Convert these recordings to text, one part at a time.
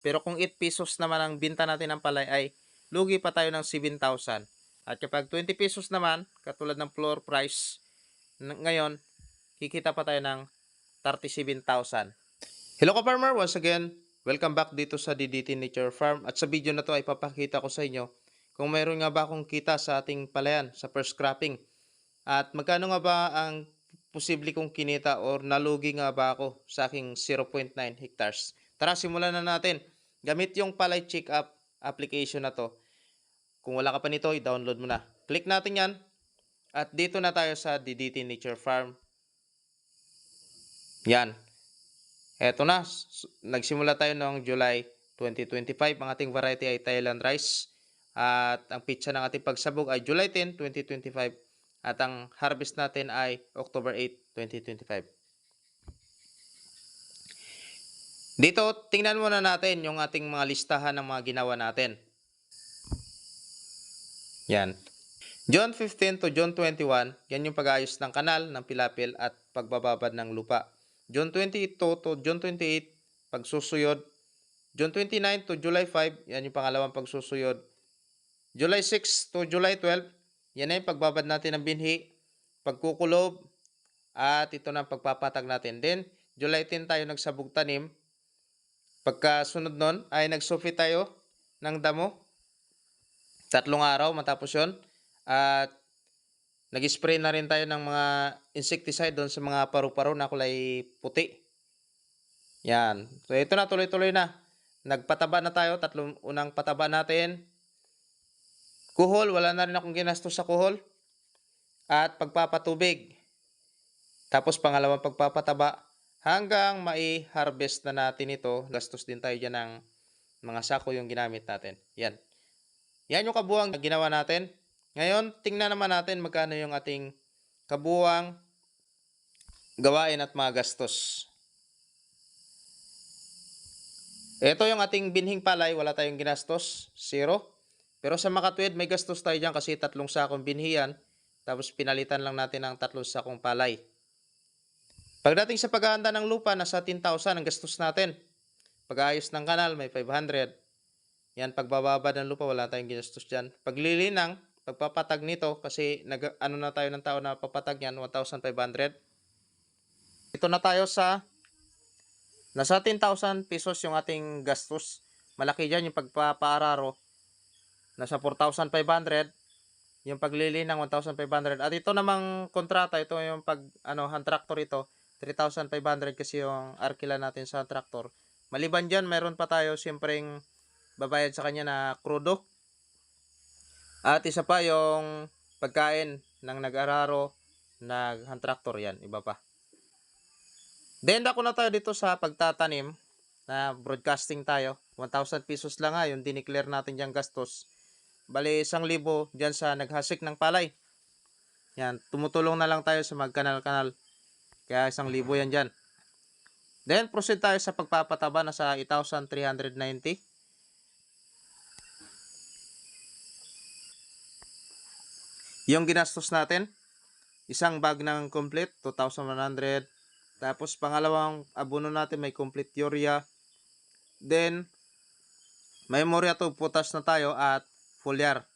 Pero kung 8 pesos naman ang binta natin ng palay ay lugi pa tayo ng 7,000. At kapag 20 pesos naman, katulad ng floor price, ngayon, kikita pa tayo ng 37,000. Hello ka farmer, once again, welcome back dito sa DDT Nature Farm. At sa video na to ay papakita ko sa inyo kung mayroon nga ba akong kita sa ating palayan, sa first cropping. At magkano nga ba ang posible kong kinita or nalugi nga ba ako sa aking 0.9 hectares. Tara, simulan na natin. Gamit yung Palay Check Up application na to. Kung wala ka pa nito, i-download mo na. Click natin yan. At dito na tayo sa DDT Nature Farm. Yan. Eto na. Nagsimula tayo noong July 2025. Ang ating variety ay Thailand Rice. At ang pitsa ng ating pagsabog ay July 10, 2025. At ang harvest natin ay October 8, 2025. Dito, tingnan muna natin yung ating mga listahan ng mga ginawa natin. Yan. John 15 to John 21, yan yung pag-ayos ng kanal ng pilapil at pagbababad ng lupa. John 22 to John 28, pagsusuyod. John 29 to July 5, yan yung pangalawang pagsusuyod. July 6 to July 12, yan yung pagbabad natin ng binhi, pagkukulob, at ito na pagpapatag natin. Then, July 10 tayo nagsabog tanim. Pagkasunod nun, ay nagsufi tayo ng damo. Tatlong araw matapos yon At nag-spray na rin tayo ng mga insecticide doon sa mga paru-paro na kulay puti. Yan. So, ito na, tuloy-tuloy na. Nagpataba na tayo, tatlong unang pataba natin. Kuhol, wala na rin akong ginastos sa kuhol. At pagpapatubig. Tapos pangalawang pagpapataba. Hanggang mai-harvest na natin ito. Gastos din tayo dyan ng mga sako yung ginamit natin. Yan. Yan yung kabuwang na ginawa natin. Ngayon, tingnan naman natin magkano yung ating kabuwang gawain at mga gastos. Ito yung ating binhing palay, wala tayong ginastos, zero. Pero sa makatwid, may gastos tayo dyan kasi tatlong sakong binhiyan. Tapos pinalitan lang natin ng tatlong sakong palay. Pagdating sa paghahanda ng lupa, nasa 10,000 ang gastos natin. Pag-ayos ng kanal, may 500. Yan, pagbababa ng lupa, wala tayong ginastos dyan. Paglilinang, pagpapatag nito, kasi nag, ano na tayo ng tao na papatag yan, 1,500. Ito na tayo sa, nasa 10,000 pesos yung ating gastos. Malaki dyan yung pagpapaararo. Nasa 4,500 yung paglilinang 1,500 at ito namang kontrata ito yung pag ano hand tractor ito 3,500 kasi yung arkila natin sa tractor maliban dyan meron pa tayo siyempreng babayad sa kanya na krudo. At isa pa yung pagkain ng nag-araro nag tractor yan iba pa. Then ako na tayo dito sa pagtatanim na broadcasting tayo. 1,000 pesos lang nga yung dineclare natin diyang gastos. Bali, isang libo dyan sa naghasik ng palay. Yan, tumutulong na lang tayo sa magkanal-kanal. Kaya isang libo yan dyan. Then, proceed tayo sa pagpapataba na sa 1,390. Yung ginastos natin, isang bag ng complete, 2,100. Tapos, pangalawang abono natin, may complete urea. Then, may moria to putas na tayo at foliar.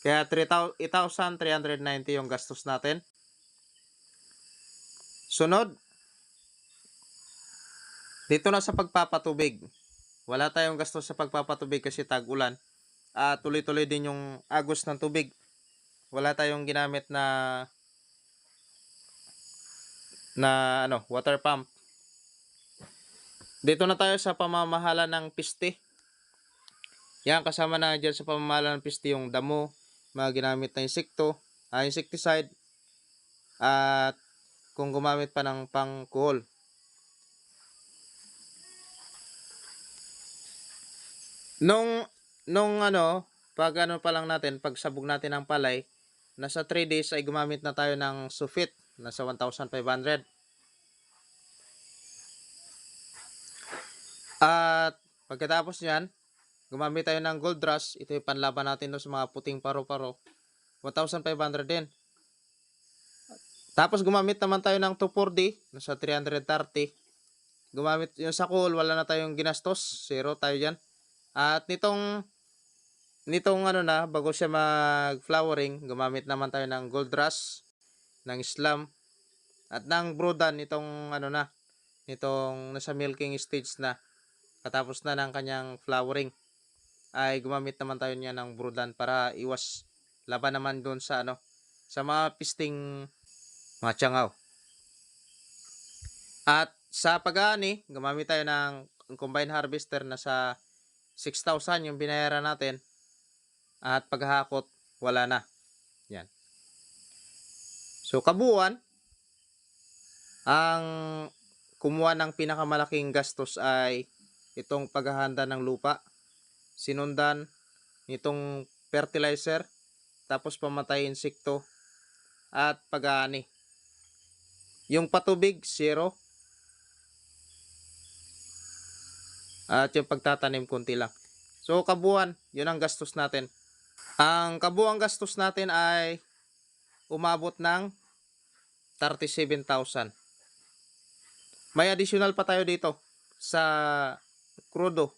Kaya 3,000 8,390 yung gastos natin. Sunod, dito na sa pagpapatubig. Wala tayong gastos sa pagpapatubig kasi tag-ulan. At tuloy-tuloy din yung agos ng tubig. Wala tayong ginamit na na ano, water pump. Dito na tayo sa pamamahala ng piste. Yan, kasama na dyan sa pamamahala ng piste yung damo, mga ginamit na insekto, ah, insecticide, at kung gumamit pa ng pang-cool. Nung, nung ano, pag ano pa lang natin, pag sabog natin ng palay, nasa 3 days ay gumamit na tayo ng sufit, nasa 1,500. At pagkatapos niyan, gumamit tayo ng gold rush. Ito yung panlaban natin sa mga puting paro-paro. 1,500 din. Tapos gumamit naman tayo ng 2,4D, nasa 330. gumamit yung sa cool, wala na tayong ginastos. Zero tayo dyan. At nitong nitong ano na, bago siya mag-flowering, gumamit naman tayo ng gold rush, ng slam, at ng brodan nitong ano na, nitong nasa milking stage na, katapos na ng kanyang flowering, ay gumamit naman tayo niya ng brodan para iwas laban naman doon sa ano, sa mga pisting mga. At sa pag-aani, gumamit tayo ng combine harvester na sa 6,000 yung binayaran natin. At paghahakot, wala na. Yan. So, kabuuan, ang kumuha ng pinakamalaking gastos ay itong paghahanda ng lupa, sinundan nitong fertilizer, tapos pamatay insekto, at pag-aani. Yung patubig, zero. At yung pagtatanim, kunti lang. So, kabuuan, yun ang gastos natin. Ang kabuang gastos natin ay umabot ng 37,000. May additional pa tayo dito sa krudo,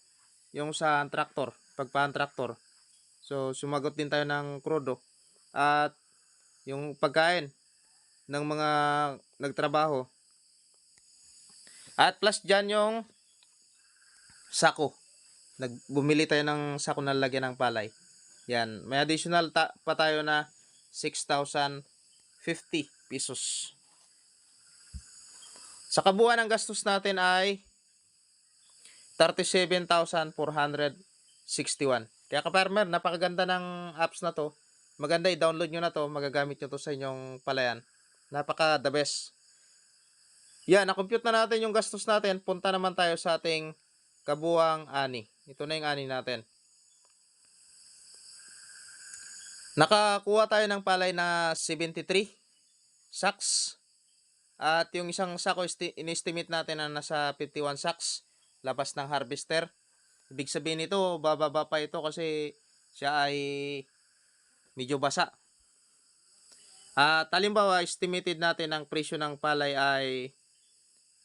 yung sa tractor, pagpa-tractor. So, sumagot din tayo ng krudo. At yung pagkain ng mga nagtrabaho. At plus dyan yung sako. Nagbumili tayo ng sako na lagyan ng palay. Yan. May additional ta- pa tayo na 6,050 pesos. Sa kabuuan ng gastos natin ay 37,461. Kaya ka-farmer, napakaganda ng apps na to. Maganda i-download nyo na to. Magagamit nyo to sa inyong palayan. Napaka the best. Yan, na-compute na natin yung gastos natin. Punta naman tayo sa ating kabuang ani. Ito na yung ani natin. Nakakuha tayo ng palay na 73 sacks. At yung isang sako esti- in-estimate natin na nasa 51 sacks labas ng harvester. Ibig sabihin nito, bababa pa ito kasi siya ay medyo basa. At halimbawa, estimated natin ang presyo ng palay ay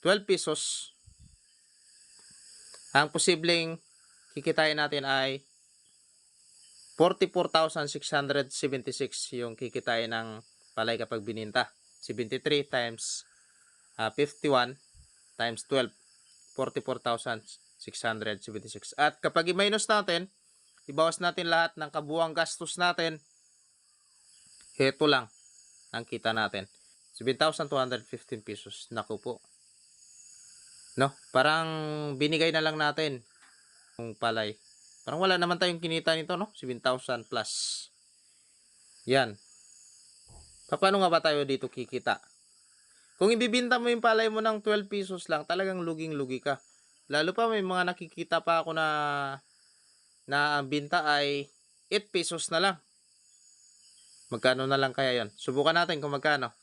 12 pesos. Ang posibleng kikitain natin ay 44,676 yung kikitain ng palay kapag bininta. 73 times ah, 51 times 12. 44,676. At kapag i-minus natin, ibawas natin lahat ng kabuang gastos natin, heto lang ang kita natin. 7,215 pesos. Naku po. No? Parang binigay na lang natin yung palay. Parang wala naman tayong kinita nito, no? 7,000 plus. Yan. Paano nga ba tayo dito kikita? Kung ibibinta mo yung palay mo ng 12 pesos lang, talagang luging-lugi ka. Lalo pa may mga nakikita pa ako na na ang binta ay 8 pesos na lang. Magkano na lang kaya yon? Subukan natin kung magkano.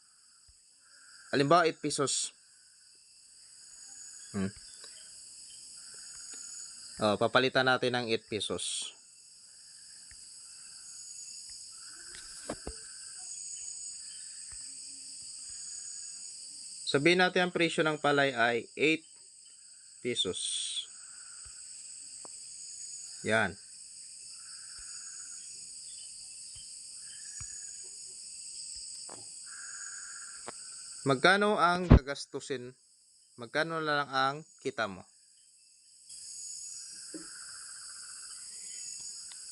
Halimbawa 8 pesos. Hmm. Oh, papalitan natin ng 8 pesos. Sabihin natin ang presyo ng palay ay 8 pesos. Yan. Magkano ang gagastusin? Magkano lang ang kita mo?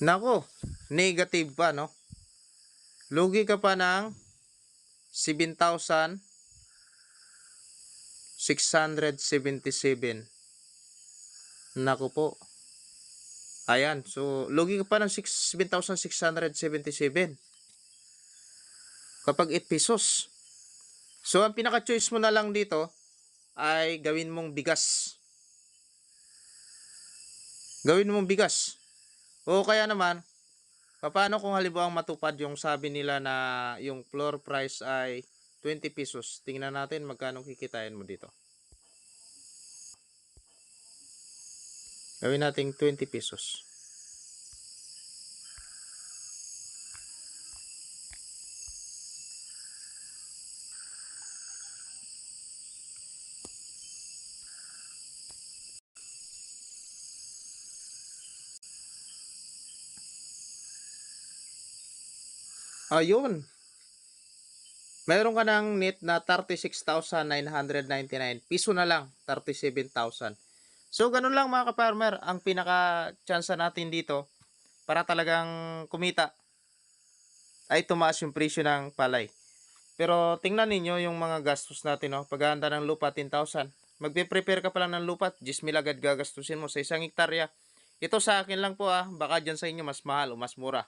Nako, negative pa, no? Lugi ka pa ng 7,000 677. Naku po. Ayan. So, lugi ka pa ng 6 7,677. Kapag 8 pesos. So, ang pinaka-choice mo na lang dito ay gawin mong bigas. Gawin mong bigas. O kaya naman, paano kung halimbawa matupad yung sabi nila na yung floor price ay 20 pesos. Tingnan natin magkano kikitain mo dito. Gawin natin 20 pesos. Ayun. Meron ka ng net na 36,999. Piso na lang, 37,000. So, ganun lang mga ka-farmer. Ang pinaka-chance natin dito para talagang kumita ay tumaas yung presyo ng palay. Pero tingnan ninyo yung mga gastos natin. No? Paghahanda ng lupa, 10,000. Magpe-prepare ka pa lang ng lupa, 10,000 agad gagastusin mo sa isang hektarya. Ito sa akin lang po ah, baka dyan sa inyo mas mahal o mas mura.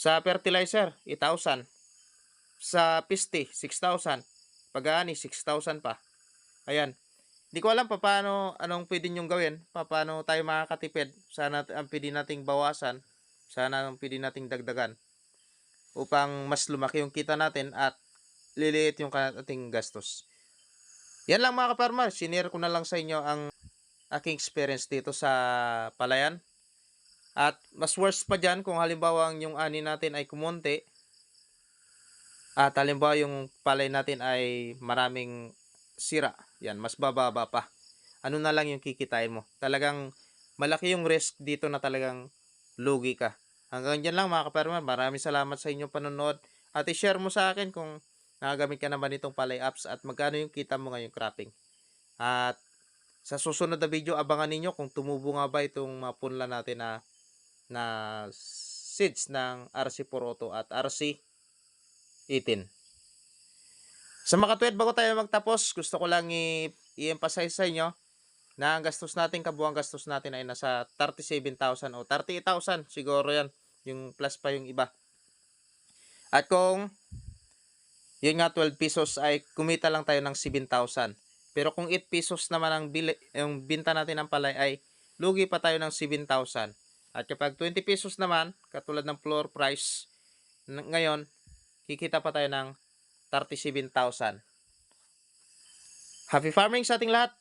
Sa fertilizer, 8,000. Sa piste, 6,000. Pag-aani, 6,000 pa. Ayan. Hindi ko alam pa paano, anong pwede nyong gawin. Pa, paano tayo makakatipid. Sana ang pwede nating bawasan. Sana ang pwede nating dagdagan. Upang mas lumaki yung kita natin at liliit yung ating gastos. Yan lang mga kaparmar. Sinare ko na lang sa inyo ang aking experience dito sa palayan. At mas worse pa dyan kung halimbawa yung ani natin ay kumonte. At halimbawa yung palay natin ay maraming sira. Yan, mas bababa pa. Ano na lang yung kikitain mo. Talagang malaki yung risk dito na talagang lugi ka. Hanggang dyan lang mga kaparma. Maraming salamat sa inyong panonood. At i-share mo sa akin kung nagagamit ka naman itong palay apps at magkano yung kita mo ngayong cropping. At sa susunod na video, abangan ninyo kung tumubo nga ba itong mga punla natin na na seeds ng RC4 Auto at RC18. Sa mga tuwid, bago tayo magtapos, gusto ko lang i-emphasize sa inyo na ang gastos natin, kabuang gastos natin ay nasa 37,000 o 38,000 siguro yan. Yung plus pa yung iba. At kung yun nga 12 pesos ay kumita lang tayo ng 7,000. Pero kung 8 pesos naman ang bili, yung binta natin ng palay ay lugi pa tayo ng 7,000. At kapag 20 pesos naman, katulad ng floor price, ngayon, kikita pa tayo ng 37,000. Happy farming sa ating lahat!